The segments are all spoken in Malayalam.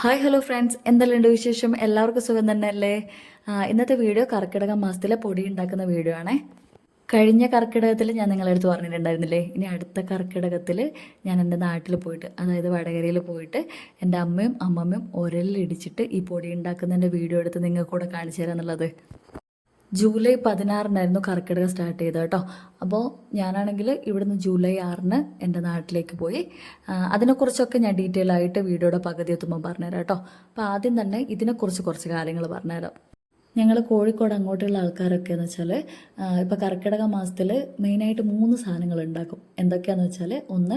ഹായ് ഹലോ ഫ്രണ്ട്സ് എന്തെല്ലാമുണ്ട് വിശേഷം? എല്ലാവർക്കും സുഖം തന്നെയല്ലേ? ഇന്നത്തെ വീഡിയോ കർക്കിടക മാസത്തിലെ പൊടി ഉണ്ടാക്കുന്ന വീഡിയോ ആണേ. കഴിഞ്ഞ കർക്കിടകത്തിൽ ഞാൻ നിങ്ങളെ അടുത്ത് പറഞ്ഞിട്ടുണ്ടായിരുന്നില്ലേ? ഇനി അടുത്ത കർക്കിടകത്തിൽ ഞാൻ എന്റെ നാട്ടിൽ പോയിട്ട് അതായത് വടകരയിൽ പോയിട്ട് എന്റെ അമ്മയും അമ്മമ്മയും ഒരലിടിച്ചിട്ട് ഈ പൊടി ഉണ്ടാക്കുന്നതിന്റെ വീഡിയോ എടുത്ത് നിങ്ങൾക്കൂടെ കാണിച്ചു തരാമെന്നുള്ളത് ജൂലൈ പതിനാറിനായിരുന്നു കർക്കിടകം സ്റ്റാർട്ട് ചെയ്തത് കേട്ടോ. അപ്പോൾ ഞാനാണെങ്കിൽ ഇവിടുന്ന് ജൂലൈ ആറിന് എന്റെ നാട്ടിലേക്ക് പോയി. അതിനെക്കുറിച്ചൊക്കെ ഞാൻ ഡീറ്റെയിൽ ആയിട്ട് വീഡിയോയുടെ പകുതി എത്തുമ്പോൾ പറഞ്ഞുതരാം കേട്ടോ. അപ്പോൾ ആദ്യം തന്നെ ഇതിനെക്കുറിച്ച് കുറച്ച് കാര്യങ്ങൾ പറഞ്ഞുതരാം. ഞങ്ങൾ കോഴിക്കോട് അങ്ങോട്ടുള്ള ആൾക്കാരൊക്കെ എന്ന് വെച്ചാൽ ഇപ്പോൾ കർക്കിടക മാസത്തിൽ മെയിനായിട്ട് മൂന്ന് സാധനങ്ങൾ ഉണ്ടാക്കും. എന്തൊക്കെയാന്ന് വെച്ചാൽ ഒന്ന്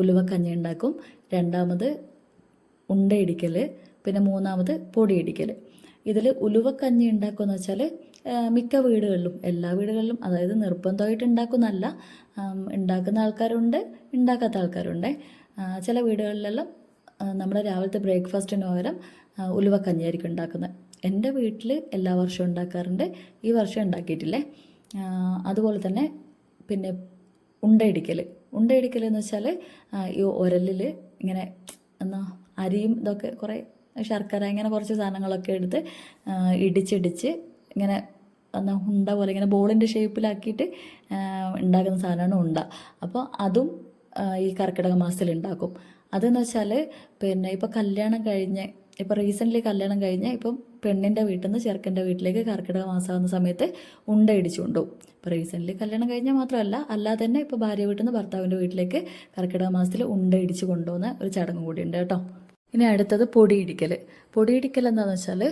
ഉലുവക്കഞ്ഞി ഉണ്ടാക്കും. രണ്ടാമത് ഉണ്ടയിടിക്കൽ പിന്നെ മൂന്നാമത് പൊടിയിടിക്കൽ ഇതിൽ ഉലുവക്കഞ്ഞി ഉണ്ടാക്കുമെന്ന് വെച്ചാൽ മിക്ക വീടുകളിലും എല്ലാ വീടുകളിലും അതായത് നിർബന്ധമായിട്ട് ഉണ്ടാക്കുന്നല്ല ഉണ്ടാക്കുന്ന ആൾക്കാരുണ്ട് ഉണ്ടാക്കാത്ത ആൾക്കാരുണ്ട്. ചില വീടുകളിലെല്ലാം നമ്മുടെ രാവിലത്തെ ബ്രേക്ക്ഫാസ്റ്റിന് പകരം ഉലുവക്കഞ്ഞിയായിരിക്കും ഉണ്ടാക്കുന്നത്. എന്റെ വീട്ടിൽ എല്ലാ വർഷവും ഉണ്ടാക്കാറുണ്ട്. ഈ വർഷം ഉണ്ടാക്കിയിട്ടില്ലേ? അതുപോലെ തന്നെ പിന്നെ ഉണ്ടയിടിക്കൽ ഉണ്ടയിടിക്കൽ എന്ന് വെച്ചാൽ ഈ ഉരലിൽ ഇങ്ങനെ എന്നാ അരിയും ഇതൊക്കെ കുറേ ശർക്കര ഇങ്ങനെ കുറച്ച് സാധനങ്ങളൊക്കെ എടുത്ത് ഇടിച്ചിടിച്ച് ഇങ്ങനെ എന്നാൽ ഉണ്ട പോലെ ഇങ്ങനെ ബോളിന്റെ ഷേപ്പിലാക്കിയിട്ട് ഉണ്ടാക്കുന്ന സാധനമാണ് ഉണ്ട. അപ്പോൾ അതും ഈ കർക്കിടക മാസത്തിൽ ഉണ്ടാക്കും. അതെന്ന് വെച്ചാൽ പിന്നെ ഇപ്പോൾ കല്യാണം കഴിഞ്ഞ് ഇപ്പോൾ റീസെന്റ്ലി കല്യാണം കഴിഞ്ഞ് ഇപ്പം പെണ്ണിന്റെ വീട്ടിൽ നിന്ന് ചെറുക്കന്റെ വീട്ടിലേക്ക് കർക്കിടക മാസമാകുന്ന സമയത്ത് ഉണ്ട ഇടിച്ചു കൊണ്ടുപോകും. ഇപ്പോൾ റീസെന്റ്ലി കല്യാണം കഴിഞ്ഞാൽ മാത്രമല്ല അല്ലാതെ തന്നെ ഇപ്പോൾ ഭാര്യ വീട്ടിൽ നിന്ന് ഭർത്താവിന്റെ വീട്ടിലേക്ക് കർക്കിടക മാസത്തിൽ ഉണ്ട ഇടിച്ച് കൊണ്ടുപോകുന്ന ഒരു ചടങ്ങ് കൂടിയുണ്ട് കേട്ടോ. ഇനി അടുത്തത് പൊടിയിടിക്കൽ പൊടിയിടിക്കൽ എന്താണെന്ന് വെച്ചാൽ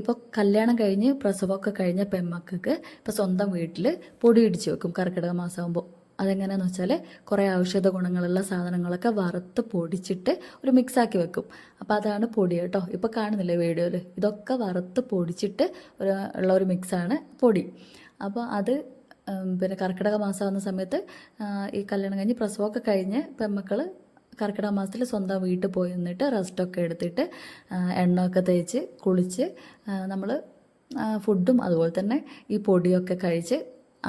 ഇപ്പോൾ കല്യാണം കഴിഞ്ഞ് പ്രസവമൊക്കെ കഴിഞ്ഞ പെമ്മക്കൾക്ക് ഇപ്പോൾ സ്വന്തം വീട്ടിൽ പൊടിയിടിച്ച് വെക്കും കർക്കിടക മാസമാകുമ്പോൾ അതെങ്ങനെയാണെന്ന് വെച്ചാൽ കുറേ ഔഷധ ഗുണങ്ങളുള്ള സാധനങ്ങളൊക്കെ വറുത്ത് പൊടിച്ചിട്ട് ഒരു മിക്സാക്കി വെക്കും. അപ്പോൾ അതാണ് പൊടി കേട്ടോ. ഇപ്പോൾ കാണുന്നില്ലേ വീഡിയോയിൽ ഇതൊക്കെ വറുത്ത് പൊടിച്ചിട്ട് ഒരു ഉള്ള ഒരു മിക്സാണ് പൊടി. അപ്പോൾ അത് പിന്നെ കർക്കിടക മാസമാകുന്ന സമയത്ത് ഈ കല്യാണം കഴിഞ്ഞ് പ്രസവമൊക്കെ കഴിഞ്ഞ് പെമ്മക്കൾ കർക്കിടക മാസത്തിൽ സ്വന്തം വീട്ടിൽ പോയി നിന്നിട്ട് റെസ്റ്റൊക്കെ എടുത്തിട്ട് എണ്ണയൊക്കെ തേച്ച് കുളിച്ച് നമ്മൾ ഫുഡും അതുപോലെ തന്നെ ഈ പൊടിയൊക്കെ കഴിച്ച്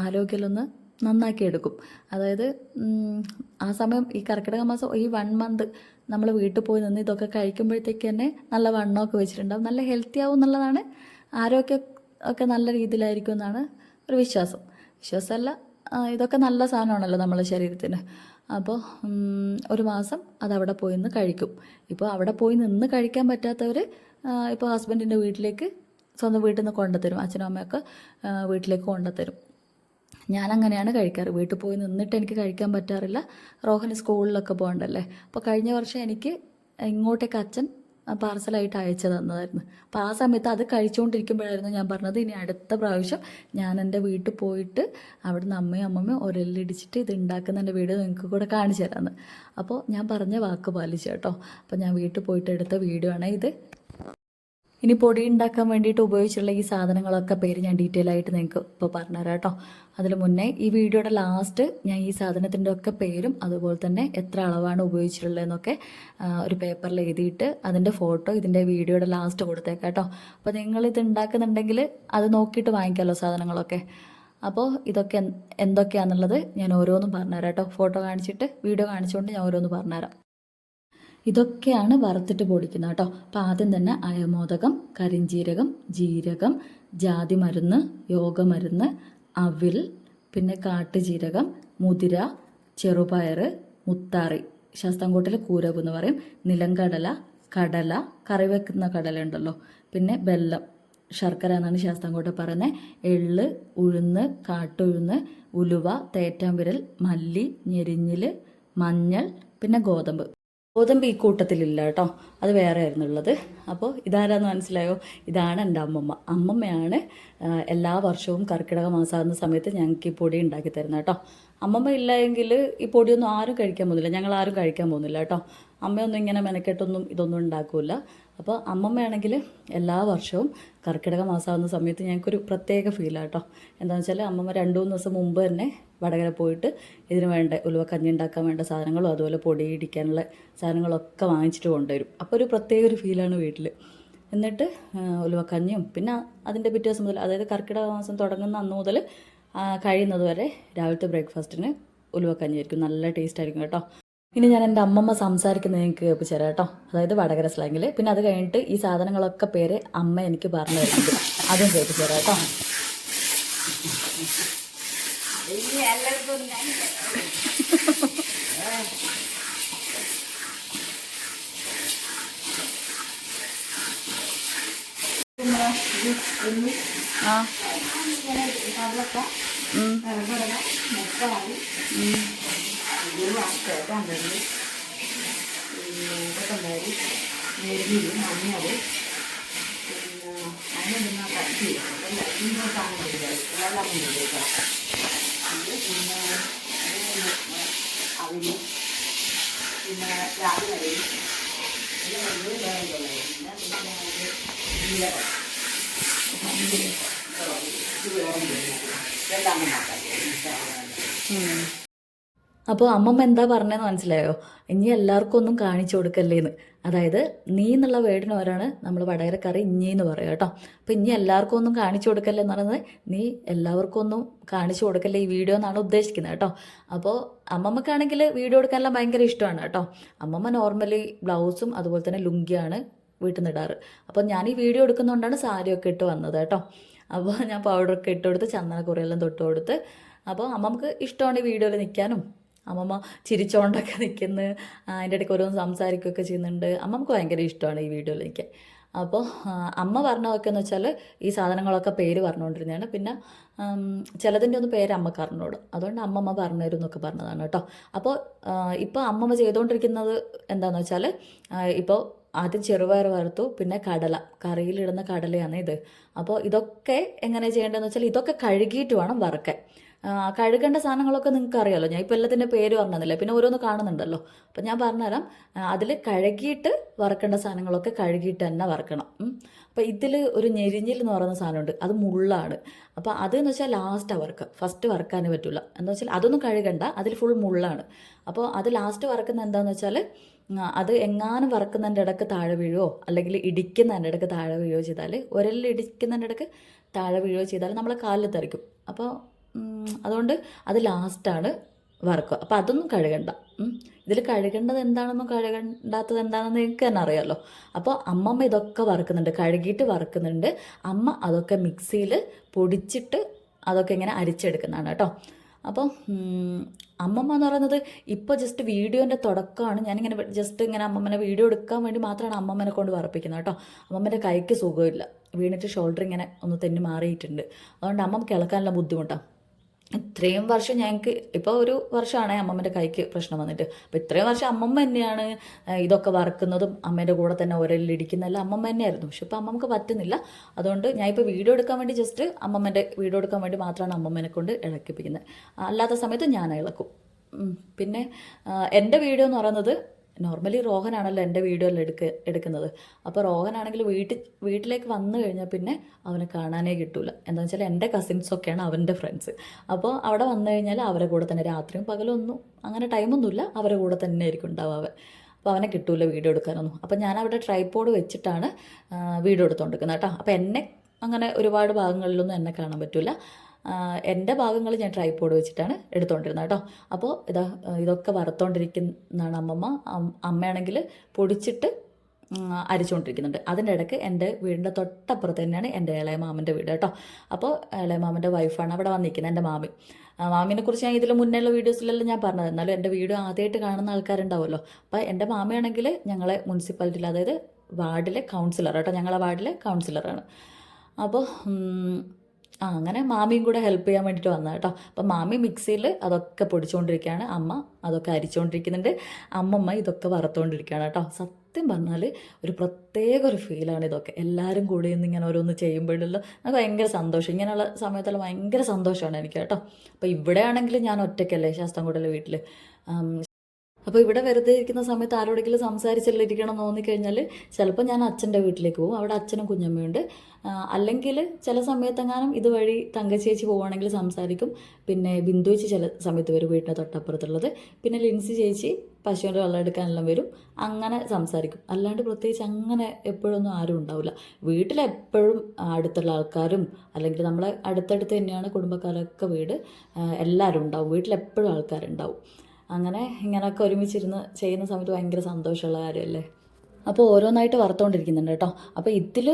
ആരോഗ്യമൊന്ന് നന്നാക്കി എടുക്കും. അതായത് ആ സമയം ഈ കർക്കിടക മാസം ഈ വൺ മന്ത് നമ്മൾ വീട്ടിൽ പോയി നിന്ന് ഇതൊക്കെ കഴിക്കുമ്പോഴത്തേക്ക് തന്നെ നല്ല വണ്ണമൊക്കെ വെച്ചിട്ടുണ്ടാവും. നല്ല ഹെൽത്തി ആവും എന്നുള്ളതാണ് ആരോഗ്യം ഒക്കെ നല്ല രീതിയിലായിരിക്കും എന്നാണ് ഒരു വിശ്വാസം. വിശ്വാസമല്ല ഇതൊക്കെ നല്ല സാധനമാണല്ലോ നമ്മളെ ശരീരത്തിന്. അപ്പോൾ ഒരു മാസം അതവിടെ പോയി നിന്ന് കഴിക്കും. ഇപ്പോൾ അവിടെ പോയി നിന്ന് കഴിക്കാൻ പറ്റാത്തവർ ഇപ്പോൾ ഹസ്ബൻഡിന്റെ വീട്ടിലേക്ക് സ്വന്തം വീട്ടിൽ നിന്ന് കൊണ്ടുത്തരും അച്ഛനും അമ്മയൊക്കെ വീട്ടിലേക്ക് കൊണ്ടുത്തരും ഞാൻ അങ്ങനെയാണ് കഴിക്കാറ്. വീട്ടിൽ പോയി നിന്നിട്ട് എനിക്ക് കഴിക്കാൻ പറ്റാറില്ല. റോഹന് സ്കൂളിലൊക്കെ പോകണ്ടല്ലേ? അപ്പോൾ കഴിഞ്ഞ വർഷം എനിക്ക് ഇങ്ങോട്ടേക്ക് അച്ഛൻ പാർസലായിട്ട് അയച്ചു തന്നതായിരുന്നു. അപ്പോൾ ആ സമയത്ത് അത് കഴിച്ചുകൊണ്ടിരിക്കുമ്പോഴായിരുന്നു ഞാൻ പറഞ്ഞത് ഇനി അടുത്ത പ്രാവശ്യം ഞാൻ എന്റെ വീട്ടിൽ പോയിട്ട് അവിടുന്ന് അമ്മയും അമ്മമ്മയും ഒരെല്ലിടിച്ചിട്ട് ഇത് ഉണ്ടാക്കുന്ന എന്റെ വീഡിയോ നിങ്ങൾക്ക് കൂടെ കാണിച്ചു തരാമെന്ന് അപ്പോൾ ഞാൻ പറഞ്ഞ വാക്ക് പാലിച്ചു കേട്ടോ. അപ്പോൾ ഞാൻ വീട്ടിൽ പോയിട്ട് എടുത്ത വീഡിയോ ആണ് ഇത്. ഇനി പൊടി ഉണ്ടാക്കാൻ വേണ്ടിയിട്ട് ഉപയോഗിച്ചിട്ടുള്ള ഈ സാധനങ്ങളൊക്കെ പേര് ഞാൻ ഡീറ്റെയിൽ ആയിട്ട് നിങ്ങൾക്ക് ഇപ്പോൾ പറഞ്ഞുതരാം കേട്ടോ. അതിന് മുന്നേ ഈ വീഡിയോയുടെ ലാസ്റ്റ് ഞാൻ ഈ സാധനത്തിന്റെ ഒക്കെ പേരും അതുപോലെ തന്നെ എത്ര അളവാണ് ഉപയോഗിച്ചിട്ടുള്ളതെന്നൊക്കെ ഒരു പേപ്പറിൽ എഴുതിയിട്ട് അതിന്റെ ഫോട്ടോ ഇതിന്റെ വീഡിയോയുടെ ലാസ്റ്റ് കൊടുത്തേക്കാം കേട്ടോ. അപ്പോൾ നിങ്ങൾ ഇത് ഉണ്ടാക്കുന്നുണ്ടെങ്കിൽ അത് നോക്കിയിട്ട് വാങ്ങിക്കാമല്ലോ സാധനങ്ങളൊക്കെ. അപ്പോൾ ഇതൊക്കെ എന്ത്- എന്തൊക്കെയാണെന്നുള്ളത് ഞാൻ ഓരോന്നും പറഞ്ഞുതരാം കേട്ടോ. ഫോട്ടോ കാണിച്ചിട്ട് വീഡിയോ കാണിച്ചുകൊണ്ട് ഞാൻ ഓരോന്ന് പറഞ്ഞുതരാം. ഇതൊക്കെയാണ് വറുത്തിട്ട് പൊടിക്കുന്നത് കേട്ടോ. അപ്പം ആദ്യം തന്നെ അയമോദകം കരിഞ്ജീരകം ജീരകം ജാതി മരുന്ന് യോഗമരുന്ന് അവിൽ പിന്നെ കാട്ടുജീരകം മുതിര ചെറുപയർ മുത്താറി ശാസ്താംകോട്ടിൽ കൂരവ് എന്ന് പറയും. നിലങ്കടല കടല കറി വെക്കുന്ന കടല ഉണ്ടല്ലോ. പിന്നെ വെല്ലം ശർക്കര എന്നാണ് ശാസ്താംകോട്ട പറയുന്നത് എള്ള് ഉഴുന്ന് കാട്ടുഴുന്ന് ഉലുവ തേറ്റാമ്പിരൽ മല്ലി ഞെരിഞ്ഞിൽ മഞ്ഞൾ പിന്നെ ഗോതമ്പ്. ഗോതമ്പ് ഈ കൂട്ടത്തിലില്ല കേട്ടോ. അത് വേറെ ആയിരുന്നു ഉള്ളത് അപ്പോൾ ഇതാരാന്ന് മനസ്സിലായോ? ഇതാണ് എന്റെ അമ്മമ്മ. അമ്മമ്മയാണ് എല്ലാ വർഷവും കർക്കിടക മാസമാകുന്ന സമയത്ത് ഞങ്ങൾക്ക് ഈ പൊടി ഉണ്ടാക്കി തരുന്നത് കേട്ടോ. അമ്മമ്മ ഇല്ലായെങ്കിൽ ഈ പൊടിയൊന്നും ആരും കഴിക്കാൻ പോകുന്നില്ല. ഞങ്ങൾ ആരും കഴിക്കാൻ പോകുന്നില്ല കേട്ടോ. അമ്മയൊന്നും ഇങ്ങനെ മെനക്കെട്ടൊന്നും ഇതൊന്നും ഉണ്ടാക്കില്ല അപ്പോൾ അമ്മമ്മയാണെങ്കിൽ എല്ലാ വർഷവും കർക്കിടക മാസമാകുന്ന സമയത്ത് ഞങ്ങൾക്കൊരു പ്രത്യേക ഫീലാണ് കേട്ടോ. എന്താണെന്ന് വെച്ചാൽ അമ്മമ്മ രണ്ട് മൂന്ന് ദിവസം മുമ്പ് തന്നെ വടകര പോയിട്ട് ഇതിന് വേണ്ട ഉലുവക്കഞ്ഞി ഉണ്ടാക്കാൻ വേണ്ട സാധനങ്ങളും അതുപോലെ പൊടി ഇടിക്കാനുള്ള സാധനങ്ങളൊക്കെ വാങ്ങിച്ചിട്ട് കൊണ്ടുവരും. അപ്പോൾ ഒരു പ്രത്യേക ഒരു ഫീലാണ് വീട്ടിൽ എന്നിട്ട് ഉലുവക്കഞ്ഞിയും പിന്നെ അതിന്റെ പിറ്റേ ദിവസം മുതൽ അതായത് കർക്കിടക മാസം തുടങ്ങുന്ന അന്ന് മുതൽ കഴിയുന്നത് വരെ രാവിലത്തെ ബ്രേക്ക്ഫാസ്റ്റിന് ഉലുവക്കഞ്ഞി ആയിരിക്കും. നല്ല ടേസ്റ്റ് ആയിരിക്കും കേട്ടോ. ഇനി ഞാൻ എന്റെ അമ്മമ്മ സംസാരിക്കുന്നത് എനിക്ക് കേൾപ്പിച്ചു തരാം കേട്ടോ. അതായത് വടകര സ്ലാങ്ങിൽ പിന്നെ അത് കഴിഞ്ഞിട്ട് ഈ സാധനങ്ങളൊക്കെ പേര് അമ്മ എനിക്ക് പറഞ്ഞു തരുന്നുണ്ട്. അതും കേൾപ്പിച്ചു തരാം കേട്ടോ. പിന്നെ അതിന് നമ്മൾ കട്ടി എല്ലാം ഇങ്ങനെ കാണുന്നില്ല എല്ലാം ഇങ്ങനെ ആ ഉം. അപ്പോൾ അമ്മമ്മ എന്താ പറഞ്ഞതെന്ന് മനസ്സിലായോ ഇനി എല്ലാവർക്കും ഒന്നും കാണിച്ചു കൊടുക്കല്ലേന്ന് അതായത് നീ എന്നുള്ള വേർഡിന് ഓരാണ് നമ്മൾ വടകരക്കറി ഇഞ്ഞി എന്ന് പറയുക കേട്ടോ. അപ്പോൾ ഇനി എല്ലാവർക്കും ഒന്നും കാണിച്ചു കൊടുക്കല്ലേ എന്ന് പറയുന്നത്? നീ എല്ലാവർക്കും ഒന്നും കാണിച്ചു കൊടുക്കല്ലേ ഈ വീഡിയോ എന്നാണ് ഉദ്ദേശിക്കുന്നത് കേട്ടോ. അപ്പോൾ അമ്മമ്മക്കാണെങ്കിൽ വീഡിയോ എടുക്കാനെല്ലാം ഭയങ്കര ഇഷ്ടമാണ് കേട്ടോ. അമ്മമ്മ നോർമലി ബ്ലൗസും അതുപോലെ തന്നെ ലുങ്കിയാണ് വീട്ടിൽ നിന്ന് ഇടാറ് അപ്പോൾ ഞാൻ ഈ വീഡിയോ എടുക്കുന്നതുകൊണ്ടാണ് സാരിയൊക്കെ ഇട്ട് വന്നത് കേട്ടോ. അപ്പോൾ ഞാൻ പൗഡറൊക്കെ ഇട്ട് കൊടുത്ത് ചന്ദനക്കുറിയെല്ലാം തൊട്ട് കൊടുത്ത് അപ്പോൾ അമ്മമ്മക്ക് ഇഷ്ടമാണ് ഈ വീഡിയോയിൽ നിൽക്കാനും അമ്മമ്മ ചിരിച്ചോണ്ടൊക്കെ നിൽക്കുന്ന. അതിന്റെ ഇടയ്ക്ക് ഓരോന്ന് സംസാരിക്കുകയൊക്കെ ചെയ്യുന്നുണ്ട്. അമ്മമ്മക്ക് ഭയങ്കര ഇഷ്ടമാണ് ഈ വീഡിയോയിൽ നിൽക്കാൻ അപ്പോൾ അമ്മ പറഞ്ഞതൊക്കെ എന്ന് വെച്ചാൽ ഈ സാധനങ്ങളൊക്കെ പേര് പറഞ്ഞുകൊണ്ടിരുന്നതാണ്. പിന്നെ ചിലതിന്റെ ഒന്നും പേര് അമ്മയ്ക്ക് അറിഞ്ഞോട്. അതുകൊണ്ട് അമ്മമ്മ പറഞ്ഞു തരും എന്നൊക്കെ പറഞ്ഞതാണ് കേട്ടോ. അപ്പോൾ ഇപ്പോൾ അമ്മമ്മ ചെയ്തുകൊണ്ടിരിക്കുന്നത് എന്താണെന്ന് വെച്ചാൽ ഇപ്പോൾ ആദ്യം ചെറുപയർ വറുത്തു പിന്നെ കടല. കറിയിലിടുന്ന കടലയാണ് ഇത്. അപ്പോൾ ഇതൊക്കെ എങ്ങനെ ചെയ്യേണ്ടതെന്ന് വെച്ചാൽ ഇതൊക്കെ കഴുകിയിട്ട് വേണം വറുക്കാൻ. കഴുകേണ്ട സാധനങ്ങളൊക്കെ നിങ്ങൾക്ക് അറിയാമല്ലോ ഞാൻ ഇപ്പോൾ എല്ലാത്തിന്റെ പേര് പറഞ്ഞതല്ലേ. പിന്നെ ഓരോന്ന് കാണുന്നുണ്ടല്ലോ. അപ്പം ഞാൻ പറഞ്ഞുതരാം. അതിൽ കഴുകിയിട്ട് വറക്കേണ്ട സാധനങ്ങളൊക്കെ കഴുകിയിട്ട് തന്നെ വറക്കണം. അപ്പോൾ ഇതിൽ ഒരു ഞെരിഞ്ഞിൽ എന്ന് പറയുന്ന സാധനമുണ്ട്. അത് മുള്ളാണ്. അപ്പോൾ അതെന്ന് വെച്ചാൽ ലാസ്റ്റാണ് വറുക്കുക. ഫസ്റ്റ് വറുക്കാൻ പറ്റില്ല എന്താ വെച്ചാൽ അതൊന്നും കഴുകണ്ട. അതിൽ ഫുൾ മുള്ളാണ്. അപ്പോൾ അത് ലാസ്റ്റ് വറക്കുന്ന എന്താണെന്ന് വെച്ചാൽ അത് എങ്ങാനും വറക്കുന്നതിന്റെ ഇടയ്ക്ക് താഴെ വീഴുവോ അല്ലെങ്കിൽ ഇടിക്കുന്നതിന്റെ ഇടയ്ക്ക് താഴെ വീഴുകയോ ചെയ്താൽ ഒരലിൽ ഇടിക്കുന്നതിന്റെ ഇടയ്ക്ക് താഴെ വീഴുകയോ ചെയ്താൽ നമ്മളെ കാലിൽ തെറിക്കും. അപ്പോൾ അതുകൊണ്ട് അത് ലാസ്റ്റാണ് വറക്കുക. അപ്പോൾ അതൊന്നും കഴുകണ്ട. ഇതിൽ കഴുകേണ്ടത് എന്താണെന്നും കഴുകണ്ടാത്തത് എന്താണെന്ന് നിങ്ങൾക്ക് തന്നെ അറിയാമല്ലോ അപ്പോൾ അമ്മമ്മ ഇതൊക്കെ വറുക്കുന്നുണ്ട്. കഴുകിയിട്ട് വറുക്കുന്നുണ്ട്. അമ്മ അതൊക്കെ മിക്സിയിൽ പൊടിച്ചിട്ട് അതൊക്കെ ഇങ്ങനെ അരിച്ചെടുക്കുന്നതാണ് കേട്ടോ. അപ്പോൾ അമ്മമ്മ എന്ന് പറയുന്നത് ഇപ്പോൾ ജസ്റ്റ് വീഡിയോന്റെ തുടക്കമാണ്. ഞാനിങ്ങനെ ജസ്റ്റ് ഇങ്ങനെ അമ്മമ്മനെ വീഡിയോ എടുക്കാൻ വേണ്ടി മാത്രമാണ് അമ്മമ്മനെ കൊണ്ട് വറപ്പിക്കുന്നത് കേട്ടോ. അമ്മമ്മന്റെ കൈക്ക് സുഖമില്ല. വീണിട്ട് ഷോൾഡർ ഇങ്ങനെ ഒന്ന് തെന്നി മാറിയിട്ടുണ്ട്. അതുകൊണ്ട് അമ്മമ്മ കിളക്കാനുള്ള ബുദ്ധിമുട്ടാണ് ഇത്രയും വർഷം ഞങ്ങൾക്ക് ഇപ്പോൾ ഒരു വർഷമാണ് അമ്മമ്മന്റെ കൈക്ക് പ്രശ്നം വന്നിട്ട്. അപ്പോൾ ഇത്രയും വർഷം അമ്മമ്മ തന്നെയാണ് ഇതൊക്കെ വറക്കുന്നതും അമ്മേന്റെ കൂടെ തന്നെ ഒരലിടിക്കുന്നതെല്ലാം അമ്മമ്മ തന്നെയായിരുന്നു. പക്ഷെ ഇപ്പോൾ അമ്മമ്മക്ക് പറ്റുന്നില്ല. അതുകൊണ്ട് ഞാൻ ഇപ്പോൾ വീഡിയോ എടുക്കാൻ വേണ്ടി ജസ്റ്റ് അമ്മമ്മന്റെ വീഡിയോ എടുക്കാൻ വേണ്ടി മാത്രമാണ് അമ്മമ്മനെ കൊണ്ട് ഇളക്കിപ്പിക്കുന്നത്. അല്ലാത്ത സമയത്ത് ഞാൻ ഇളക്കും. പിന്നെ എന്റെ വീഡിയോ എന്ന് പറയുന്നത് നോർമലി റോഹനാണല്ലോ എന്റെ വീഡിയോയിൽ എടുക്ക എടുക്കുന്നത്. അപ്പോൾ റോഹനാണെങ്കിൽ വീട്ടിൽ വീട്ടിലേക്ക് വന്നു കഴിഞ്ഞാൽ പിന്നെ അവനെ കാണാനേ കിട്ടൂല. എന്താണെന്ന് വെച്ചാൽ എന്റെ കസിൻസൊക്കെയാണ് അവന്റെ ഫ്രണ്ട്സ് അപ്പോൾ അവിടെ വന്നു കഴിഞ്ഞാൽ അവരെ കൂടെ തന്നെ രാത്രിയും പകലും ഒന്നും അങ്ങനെ ടൈമൊന്നുമില്ല അവരെ കൂടെ തന്നെ ആയിരിക്കും ഉണ്ടാവുക അപ്പോൾ അവനെ കിട്ടൂല വീഡിയോ എടുക്കാനൊന്നും. അപ്പോൾ ഞാൻ അവിടെ ട്രൈപ്പോഡ് വെച്ചിട്ടാണ് വീഡിയോ എടുത്തുകൊണ്ടിരിക്കുന്നത് കേട്ടോ. അപ്പോൾ എന്നെ അങ്ങനെ ഒരുപാട് ഭാഗങ്ങളിലൊന്നും എന്നെ കാണാൻ പറ്റില്ല എന്റെ ഭാഗങ്ങൾ ഞാൻ ട്രൈപ്പോഡ് വെച്ചിട്ടാണ് എടുത്തുകൊണ്ടിരുന്നത് കേട്ടോ. അപ്പോൾ ഇതാ ഇതൊക്കെ വറുത്തോണ്ടിരിക്കുന്നതാണ് അമ്മമ്മ. അമ്മയാണെങ്കിൽ പൊടിച്ചിട്ട് അരിച്ചുകൊണ്ടിരിക്കുന്നുണ്ട് അതിന്റെ ഇടയ്ക്ക് എന്റെ വീടിന്റെ തൊട്ടപ്പുറത്ത് തന്നെയാണ് എന്റെ ഇളയ മാമന്റെ വീട് കേട്ടോ. അപ്പോൾ ഇളയ മാമന്റെ വൈഫാണ് അവിടെ വന്നിരിക്കുന്നത് എന്റെ മാമി. മാമിനെ കുറിച്ച് ഞാൻ ഇതിൽ മുന്നേയുള്ള വീഡിയോസിലെല്ലാം ഞാൻ പറഞ്ഞത്. എന്നാലും എന്റെ വീട് ആദ്യമായിട്ട് കാണുന്ന ആൾക്കാരുണ്ടാവുമല്ലോ. അപ്പോൾ എന്റെ മാമയാണെങ്കിൽ ഞങ്ങളെ മുനിസിപ്പാലിറ്റിയിൽ അതായത് വാർഡിലെ കൗൺസിലർ കേട്ടോ. ഞങ്ങളെ വാർഡിലെ കൗൺസിലറാണ് അപ്പോൾ ആ അങ്ങനെ മാമിയും കൂടെ ഹെൽപ്പ് ചെയ്യാൻ വേണ്ടിയിട്ട് വന്നത് കേട്ടോ അപ്പം മാമി മിക്സിയിൽ അതൊക്കെ പൊടിച്ചുകൊണ്ടിരിക്കുകയാണ് അമ്മ അതൊക്കെ അരിച്ചുകൊണ്ടിരിക്കുന്നുണ്ട് അമ്മമ്മ ഇതൊക്കെ വറുത്തുകൊണ്ടിരിക്കുകയാണ് കേട്ടോ സത്യം പറഞ്ഞാൽ ഒരു പ്രത്യേക ഒരു ഫീലാണ് ഇതൊക്കെ. എല്ലാവരും കൂടി നിന്ന് ഇങ്ങനെ ഓരോന്ന് ചെയ്യുമ്പോഴുള്ള നമുക്ക് ഭയങ്കര സന്തോഷം. ഇങ്ങനെയുള്ള സമയത്തെല്ലാം ഭയങ്കര സന്തോഷമാണ് എനിക്ക് കേട്ടോ അപ്പോൾ ഇവിടെ ആണെങ്കിൽ ഞാൻ ഒറ്റയ്ക്കല്ലേ ശാസ്താംകോട്ടിലെ വീട്ടിൽ അപ്പോൾ ഇവിടെ വെറുതെ ഇരിക്കുന്ന സമയത്ത് ആരോടെങ്കിലും സംസാരിച്ചെല്ലാം ഇരിക്കണം എന്ന് തോന്നിക്കഴിഞ്ഞാൽ ചിലപ്പോൾ ഞാൻ അച്ഛന്റെ വീട്ടിലേക്ക് പോകും. അവിടെ അച്ഛനും കുഞ്ഞമ്മയുണ്ട്. അല്ലെങ്കിൽ ചില സമയത്തെങ്ങാനും ഇതുവഴി തങ്കച്ചേച്ചി പോവുകയാണെങ്കിൽ സംസാരിക്കും. പിന്നെ ബിന്ദു ചേച്ചി ചില സമയത്ത് വരും വീട്ടിന്റെ തൊട്ടപ്പുറത്തുള്ളത്. പിന്നെ ലിൻസി ചേച്ചി പശുവിന്റെ വെള്ളം എടുക്കാനെല്ലാം വരും. അങ്ങനെ സംസാരിക്കും. അല്ലാണ്ട് പ്രത്യേകിച്ച് അങ്ങനെ എപ്പോഴൊന്നും ആരും ഉണ്ടാവില്ല. വീട്ടിലെപ്പോഴും അടുത്തുള്ള ആൾക്കാരും അല്ലെങ്കിൽ നമ്മളെ അടുത്തടുത്ത് തന്നെയാണ് കുടുംബക്കാരൊക്കെ വീട് എല്ലാവരും ഉണ്ടാവും. വീട്ടിലെപ്പോഴും ആൾക്കാരുണ്ടാവും. അങ്ങനെ ഇങ്ങനെയൊക്കെ ഒരുമിച്ചിരുന്ന് ചെയ്യുന്ന സമയത്ത് ഭയങ്കര സന്തോഷമുള്ള കാര്യമല്ലേ? അപ്പോൾ ഓരോന്നായിട്ട് വറുത്തുകൊണ്ടിരിക്കുന്നുണ്ട് കേട്ടോ. അപ്പോൾ ഇതിൽ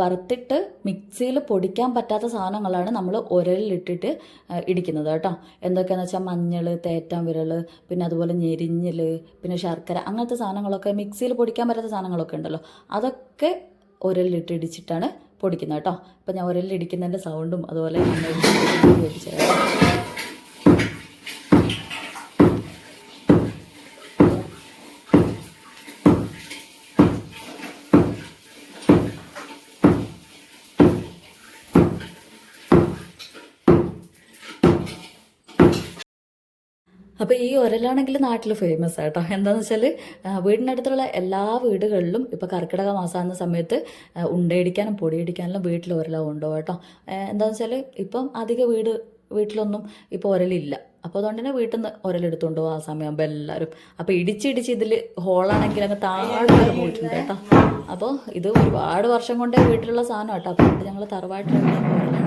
വറുത്തിട്ട് മിക്സിയിൽ പൊടിക്കാൻ പറ്റാത്ത സാധനങ്ങളാണ് നമ്മൾ ഉരലിലിട്ടിട്ട് ഇടിക്കുന്നത് കേട്ടോ. എന്തൊക്കെയാണെന്ന് വെച്ചാൽ മഞ്ഞൾ തേറ്റാൻ വിരൽ പിന്നെ അതുപോലെ ഞെരിഞ്ഞൽ പിന്നെ ശർക്കര അങ്ങനത്തെ സാധനങ്ങളൊക്കെ മിക്സിയിൽ പൊടിക്കാൻ പറ്റാത്ത സാധനങ്ങളൊക്കെ ഉണ്ടല്ലോ. അതൊക്കെ ഉരലിലിട്ട് ഇടിച്ചിട്ടാണ് പൊടിക്കുന്നത് കേട്ടോ. അപ്പോൾ ഞാൻ ഉരലിൽ ഇടിക്കുന്നതിന്റെ സൗണ്ടും അതുപോലെ അപ്പോൾ ഈ ഒരലാണെങ്കിൽ നാട്ടിൽ ഫേമസ് ആട്ടോ. എന്താന്ന് വെച്ചാൽ വീടിനടുത്തുള്ള എല്ലാ വീടുകളിലും ഇപ്പോൾ കർക്കിടക മാസമാകുന്ന സമയത്ത് ഉണ്ടയടിക്കാനും പൊടിയടിക്കാനും വീട്ടിൽ ഒരല കൊണ്ടുപോകും കേട്ടോ? എന്താന്ന് വെച്ചാൽ ഇപ്പം അധിക വീട് വീട്ടിലൊന്നും ഇപ്പോൾ ഒരലില്ല. അപ്പോൾ അതുകൊണ്ട് തന്നെ വീട്ടിൽ നിന്ന് ഒരലെടുത്തുകൊണ്ട് പോകും ആ സമയമാകുമ്പോൾ എല്ലാവരും അപ്പോൾ ഇടിച്ചിടിച്ച് ഇതിൽ ഹോളാണെങ്കിൽ അങ്ങ് താഴെ പോയിട്ടുണ്ട് കേട്ടോ. അപ്പോൾ ഇത് ഒരുപാട് വർഷം കൊണ്ടേ വീട്ടിലുള്ള സാധനം കേട്ടോ അപ്പോൾ ഞങ്ങൾ തറവാട്ടിലുള്ള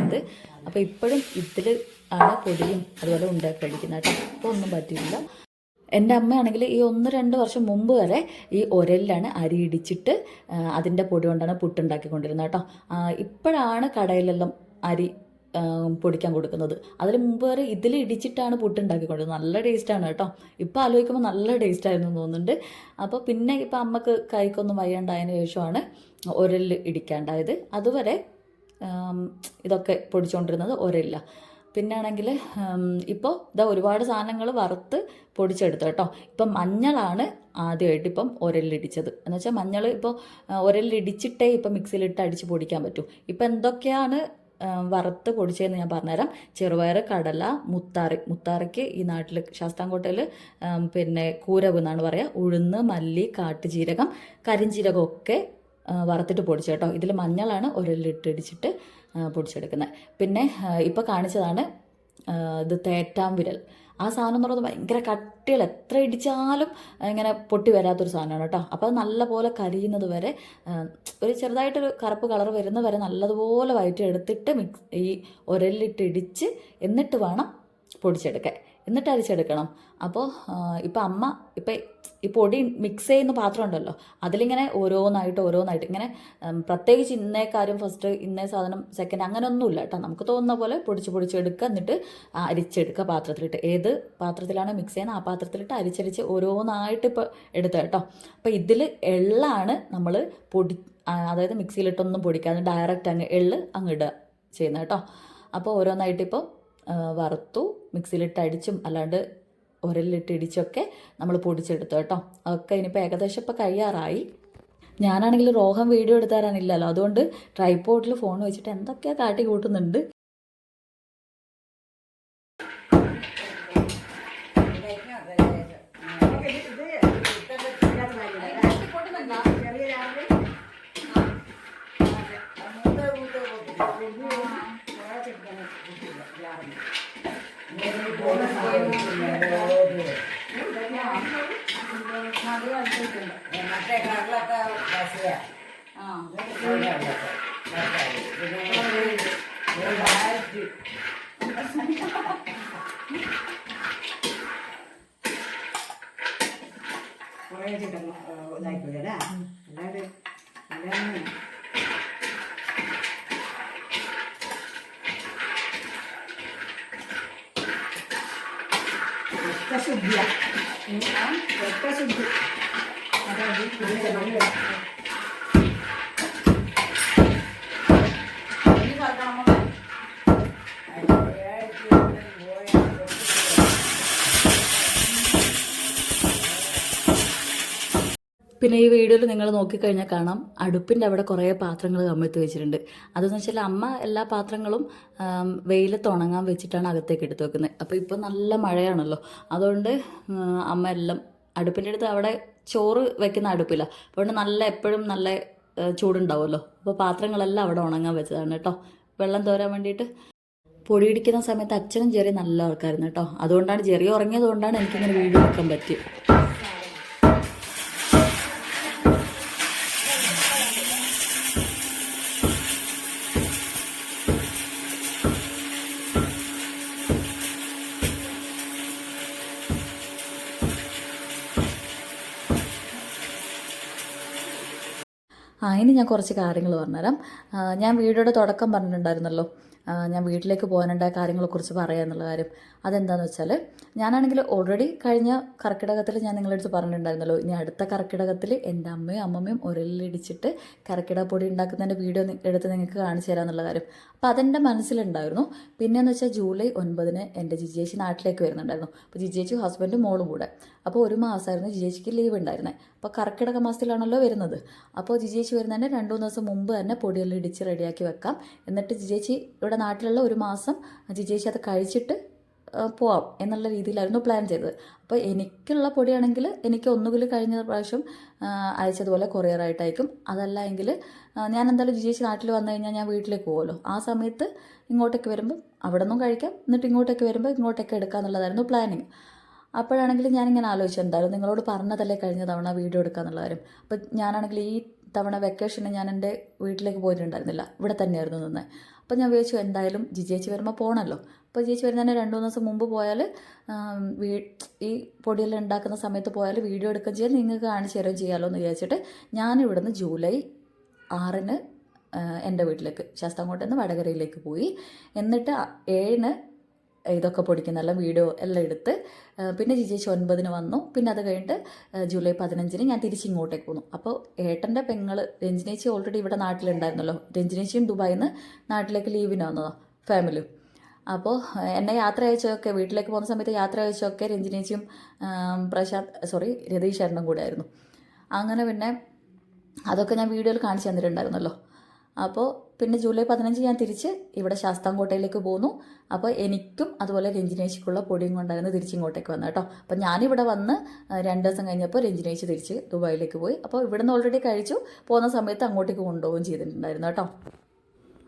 ഹോളാണിത് അപ്പോൾ ഇപ്പോഴും ഇതിൽ ആണ് പൊടിയും അതുപോലെ ഉണ്ടാക്കി കഴിക്കുന്നത് കേട്ടോ. ഒന്നും പറ്റില്ല എന്റെ അമ്മയാണെങ്കിൽ ഈ ഒന്ന് രണ്ട് വർഷം മുമ്പ് വരെ ഈ ഒരലിലാണ് അരി ഇടിച്ചിട്ട് അതിന്റെ പൊടി കൊണ്ടാണ് പുട്ടുണ്ടാക്കിക്കൊണ്ടിരുന്നത് കേട്ടോ. ഇപ്പോഴാണ് കടയിലെല്ലാം അരി പൊടിക്കാൻ കൊടുക്കുന്നത്. അതിന് മുമ്പ് വരെ ഇതിൽ ഇടിച്ചിട്ടാണ് പുട്ടുണ്ടാക്കിക്കൊണ്ടിരുന്നത്. നല്ല ടേസ്റ്റാണ് കേട്ടോ. ഇപ്പോൾ ആലോചിക്കുമ്പോൾ നല്ല ടേസ്റ്റ് ആയിരുന്നു എന്ന് തോന്നുന്നുണ്ട്. അപ്പോൾ പിന്നെ ഇപ്പോൾ അമ്മയ്ക്ക് കൈക്കൊന്നും വയ്യാണ്ടായതിനു ശേഷമാണ് ഒരലിൽ ഇടിക്കാണ്ടായത്. അതുവരെ ഇതൊക്കെ പൊടിച്ചുകൊണ്ടിരുന്നത് ഒരില്ല. പിന്നെ ആണെങ്കിൽ ഇപ്പോൾ ഇതാ ഒരുപാട് സാധനങ്ങൾ വറുത്ത് പൊടിച്ചെടുത്തു കേട്ടോ. ഇപ്പം മഞ്ഞളാണ് ആദ്യമായിട്ട് ഇപ്പം ഒരലിടിച്ചത് എന്ന് വെച്ചാൽ മഞ്ഞൾ ഇപ്പോൾ ഒരലിടിച്ചിട്ടേ ഇപ്പം മിക്സിയിലിട്ട് അടിച്ച് പൊടിക്കാൻ പറ്റൂ. ഇപ്പം എന്തൊക്കെയാണ് വറുത്ത് പൊടിച്ചതെന്ന് ഞാൻ പറഞ്ഞുതരാം. ചെറുപയർ കടല മുത്താറി. മുത്താറിക്ക് ഈ നാട്ടിൽ ശാസ്താംകോട്ടയിൽ പിന്നെ കൂരവ് എന്നാണ് പറയുക ഉഴുന്ന് മല്ലി കാട്ടുജീരകം ആ, വറുത്തിട്ട് പൊടിച്ചു കേട്ടോ. ഇതിൽ മഞ്ഞളാണ് ഇടിച്ചിട്ട് പൊടിച്ചെടുക്കുന്നത്. പിന്നെ ഇപ്പോൾ കാണിച്ചതാണ് ഇത് തേറ്റാം വിരൽ. ആ സാധനം എന്ന് പറയുന്നത് ഭയങ്കര കട്ടികൾ എത്ര ഇടിച്ചാലും ഇങ്ങനെ പൊട്ടി വരാത്തൊരു സാധനമാണ് കേട്ടോ. അപ്പോൾ അത് നല്ലപോലെ കരിയുന്നത് വരെ ഒരു ചെറുതായിട്ടൊരു കറുപ്പ് കളർ വരുന്ന വരെ നല്ലതുപോലെ വയറ്റി എടുത്തിട്ട് മിക്സ് ഈ ഒരലിട്ട് ഇടിച്ച് എന്നിട്ട് വേണം പൊടിച്ചെടുക്കാൻ. എന്നിട്ട് അരിച്ചെടുക്കണം. അപ്പോൾ ഇപ്പം അമ്മ ഇപ്പം ഈ പൊടി മിക്സ് ചെയ്യുന്ന പാത്രം ഉണ്ടല്ലോ അതിലിങ്ങനെ ഓരോന്നായിട്ട് ഓരോന്നായിട്ട് ഇങ്ങനെ പ്രത്യേകിച്ച് ഇന്നേ കാര്യം ഫസ്റ്റ് ഇന്നേ സാധനം സെക്കൻഡ് അങ്ങനെ ഒന്നുമില്ല കേട്ടോ. നമുക്ക് തോന്നുന്ന പോലെ പൊടിച്ച് പൊടിച്ചെടുക്കുക എന്നിട്ട് അരിച്ചെടുക്കുക പാത്രത്തിലിട്ട്. ഏത് പാത്രത്തിലാണ് മിക്സ് ചെയ്യുന്നത് ആ പാത്രത്തിലിട്ട് അരിച്ചരിച്ച് ഓരോന്നായിട്ട് ഇപ്പോൾ എടുത്തു കേട്ടോ. അപ്പോൾ ഇതിൽ എള്ളാണ് നമ്മൾ പൊടി അതായത് മിക്സിയിലിട്ടൊന്നും പൊടിക്കാതെ ഡയറക്റ്റ് അങ്ങ് എള്ള് അങ്ങ് ഇടുക ചെയ്യുന്നത് കേട്ടോ. അപ്പോൾ ഓരോന്നായിട്ട് ഇപ്പോൾ വറുത്തു മിക്സിയിലിട്ട് അടിച്ചും അല്ലാണ്ട് ഉരലിലിട്ട് ഇടിച്ചൊക്കെ നമ്മൾ പൊടിച്ചെടുത്തു കേട്ടോ. അതൊക്കെ ഇനിയിപ്പോൾ ഏകദേശം ഇപ്പോൾ കഴിയാറായി. ഞാനാണെങ്കിൽ റോഹം വീഡിയോ എടുത്തു തരാനില്ലല്ലോ. അതുകൊണ്ട് ട്രൈപോഡിൽ ഫോൺ വെച്ചിട്ട് എന്തൊക്കെയാണ് കാട്ടി കൂട്ടുന്നുണ്ട്. മറ്റേ കടലൊക്കെ പശയ കുറേ ചിട്ടം ഇതായിപ്പോയതാ അല്ലാണ്ട് അല്ലാണ്ട് രക്തശുദ്ധിയ രക്തശുദ്ധി അതായത് ഇത് ചെറിയ പിന്നെ ഈ വീഡിയോയിൽ നിങ്ങൾ നോക്കിക്കഴിഞ്ഞാൽ കാണാം അടുപ്പിന്റെ അവിടെ കുറേ പാത്രങ്ങൾ കമ്മെത്തി വെച്ചിട്ടുണ്ട്. അതെന്ന് വെച്ചാൽ അമ്മ എല്ലാ പാത്രങ്ങളും വെയിലത്ത് ഉണങ്ങാൻ വെച്ചിട്ടാണ് അകത്തേക്ക് എടുത്ത് വെക്കുന്നത്. അപ്പോൾ ഇപ്പോൾ നല്ല മഴയാണല്ലോ. അതുകൊണ്ട് അമ്മ എല്ലാം അടുപ്പിന്റെ അടുത്ത് അവിടെ ചോറ് വെക്കുന്ന അടുപ്പില്ല. അതുകൊണ്ട് നല്ല എപ്പോഴും നല്ല ചൂടുണ്ടാവുമല്ലോ. അപ്പോൾ പാത്രങ്ങളെല്ലാം അവിടെ ഉണങ്ങാൻ വെച്ചതാണ് കേട്ടോ. വെള്ളം തോരാൻ വേണ്ടിയിട്ട് പൊടിയിടിക്കുന്ന സമയത്ത് അച്ഛനും ചെറിയ നല്ല ആൾക്കാരുന്നു കേട്ടോ. അതുകൊണ്ടാണ് ചെറിയ ഉറങ്ങിയത് കൊണ്ടാണ് എനിക്കിങ്ങനെ വീഡിയോ എടുക്കാൻ പറ്റിയത്. ഇനി ഞാൻ കുറച്ച് കാര്യങ്ങൾ പറഞ്ഞുതരാം. ഞാൻ വീഡിയോയുടെ തുടക്കം പറഞ്ഞിട്ടുണ്ടായിരുന്നല്ലോ. ഞാൻ വീട്ടിലേക്ക് പോകാനുണ്ടായ കാര്യങ്ങളെക്കുറിച്ച് പറയുക എന്നുള്ള കാര്യം. അതെന്താണെന്ന് വെച്ചാൽ ഞാനാണെങ്കിൽ ഓൾറെഡി കഴിഞ്ഞ കർക്കിടകത്തിൽ ഞാൻ നിങ്ങളുടെ അടുത്ത് പറഞ്ഞിട്ടുണ്ടായിരുന്നല്ലോ ഇനി അടുത്ത കർക്കിടകത്തിൽ എന്റെ അമ്മയും അമ്മമ്മയും ഉരലിടിച്ചിട്ട് കർക്കിടക പൊടി ഉണ്ടാക്കുന്നതിന്റെ വീഡിയോ എടുത്ത് നിങ്ങൾക്ക് കാണിച്ചു തരാമെന്നുള്ള കാര്യം. അപ്പോൾ അതെന്റെ മനസ്സിലുണ്ടായിരുന്നു. പിന്നെയെന്ന് വെച്ചാൽ ജൂലൈ ഒൻപതിന് എന്റെ ജിജേച്ചി നാട്ടിലേക്ക് വരുന്നുണ്ടായിരുന്നു. അപ്പോൾ ജിജേച്ചി ഹസ്ബൻഡും മോളും കൂടെ. അപ്പോൾ ഒരു മാസമായിരുന്നു ജിജേച്ചിക്ക് ലീവ് ഉണ്ടായിരുന്നത് അപ്പോൾ കർക്കിടക മാസത്തിലാണല്ലോ വരുന്നത്. അപ്പോൾ ജിജേച്ചി വരുന്നതിന്റെ രണ്ട് മൂന്ന് ദിവസം മുമ്പ് തന്നെ പൊടിയെല്ലാം ഇടിച്ച് റെഡിയാക്കി വെക്കാം. എന്നിട്ട് ജിജേച്ചി ഇവിടെ നാട്ടിലുള്ള ഒരു മാസം ജിജേച്ചി അത് കഴിച്ചിട്ട് പോവാം എന്നുള്ള രീതിയിലായിരുന്നു പ്ലാൻ ചെയ്തത്. അപ്പോൾ എനിക്കുള്ള പൊടിയാണെങ്കിൽ എനിക്ക് ഒന്നുകിൽ കഴിഞ്ഞ പ്രാവശ്യം അയച്ചതുപോലെ കൊറിയറായിട്ടയക്കും അതല്ല എങ്കിൽ ഞാൻ എന്തായാലും ജിജേച്ചി നാട്ടിൽ വന്നു കഴിഞ്ഞാൽ ഞാൻ വീട്ടിലേക്ക് പോകുമല്ലോ ആ സമയത്ത് ഇങ്ങോട്ടേക്ക് വരുമ്പോൾ അവിടെ നിന്നും കഴിക്കാം. എന്നിട്ട് ഇങ്ങോട്ടേക്ക് വരുമ്പോൾ ഇങ്ങോട്ടേക്ക് എടുക്കുക എന്നുള്ളതായിരുന്നു പ്ലാനിങ് അപ്പോഴാണെങ്കിൽ ഞാനിങ്ങനെ ആലോചിച്ചു എന്തായാലും നിങ്ങളോട് പറഞ്ഞതല്ലേ കഴിഞ്ഞ തവണ വീഡിയോ എടുക്കുക എന്നുള്ള കാര്യം. അപ്പോൾ ഞാനാണെങ്കിൽ ഈ തവണ വെക്കേഷന് ഞാൻ എന്റെ വീട്ടിലേക്ക് പോയിട്ടുണ്ടായിരുന്നില്ല. ഇവിടെ തന്നെയായിരുന്നു നിന്നത് അപ്പം ഞാൻ വിചാരിച്ചു എന്തായാലും ജിജേച്ചി വരുമ്പോൾ പോകണമല്ലോ അപ്പോൾ ജിജേച്ചി വരുന്നതിന് രണ്ട് മൂന്ന് ദിവസം മുമ്പ് പോയാൽ വീ ഈ പൊടിയെല്ലാം ഉണ്ടാക്കുന്ന സമയത്ത് പോയാൽ വീഡിയോ എടുക്കുകയും ചെയ്യാൻ നിങ്ങൾക്ക് കാണിച്ചു തരുകയും ചെയ്യാമല്ലോ എന്ന് വിചാരിച്ചിട്ട് ഞാൻ ഞാനിവിടുന്ന് ജൂലൈ ആറിന് എന്റെ വീട്ടിലേക്ക് ശാസ്താംകോട്ടയിൽ നിന്ന് വടകരയിലേക്ക് പോയി. എന്നിട്ട് ഏഴിന് ഇതൊക്കെ പൊടിക്കുന്ന വീഡിയോ എല്ലാം എടുത്ത് പിന്നെ ജിജേഷ് ഒൻപതിന് വന്നു. പിന്നെ അത് കഴിഞ്ഞിട്ട് ജൂലൈ പതിനഞ്ചിന് ഞാൻ തിരിച്ച് ഇങ്ങോട്ടേക്ക് പോന്നു അപ്പോൾ ഏട്ടന്റെ പെങ്ങൾ രഞ്ജിനേച്ചി ഓൾറെഡി ഇവിടെ നാട്ടിലുണ്ടായിരുന്നല്ലോ. രഞ്ജിനേച്ചിയും ദുബായിൽ നിന്ന് നാട്ടിലേക്ക് ലീവിന് വന്നതാണ് ഫാമിലി അപ്പോൾ എന്നെ യാത്ര അയച്ചതൊക്കെ വീട്ടിലേക്ക് പോകുന്ന സമയത്ത് യാത്ര അയച്ചതൊക്കെ രഞ്ജിനേച്ചിയും പ്രശാന്ത് സോറി രതീഷ് ചേട്ടനും കൂടെ ആയിരുന്നു. അങ്ങനെ പിന്നെ അതൊക്കെ ഞാൻ വീഡിയോയിൽ കാണിച്ചു തന്നിട്ടുണ്ടായിരുന്നല്ലോ. അപ്പോൾ പിന്നെ ജൂലൈ പതിനഞ്ച് ഞാൻ തിരിച്ച് ഇവിടെ ശാസ്താംകോട്ടയിലേക്ക് പോന്നു. അപ്പോൾ എനിക്കും അതുപോലെ രഞ്ജിനേച്ചിക്കുള്ള പൊടിയും കൊണ്ടായിരുന്നു തിരിച്ച് ഇങ്ങോട്ടേക്ക് വന്നത് കേട്ടോ. അപ്പോൾ ഞാനിവിടെ വന്ന് രണ്ട് ദിവസം കഴിഞ്ഞപ്പോൾ രഞ്ജിനേശ് തിരിച്ച് ദുബായിലേക്ക് പോയി. അപ്പോൾ ഇവിടുന്ന് ഓൾറെഡി കഴിച്ചു. പോകുന്ന സമയത്ത് അങ്ങോട്ടേക്ക് കൊണ്ടുപോവുകയും ചെയ്തിട്ടുണ്ടായിരുന്നു കേട്ടോ.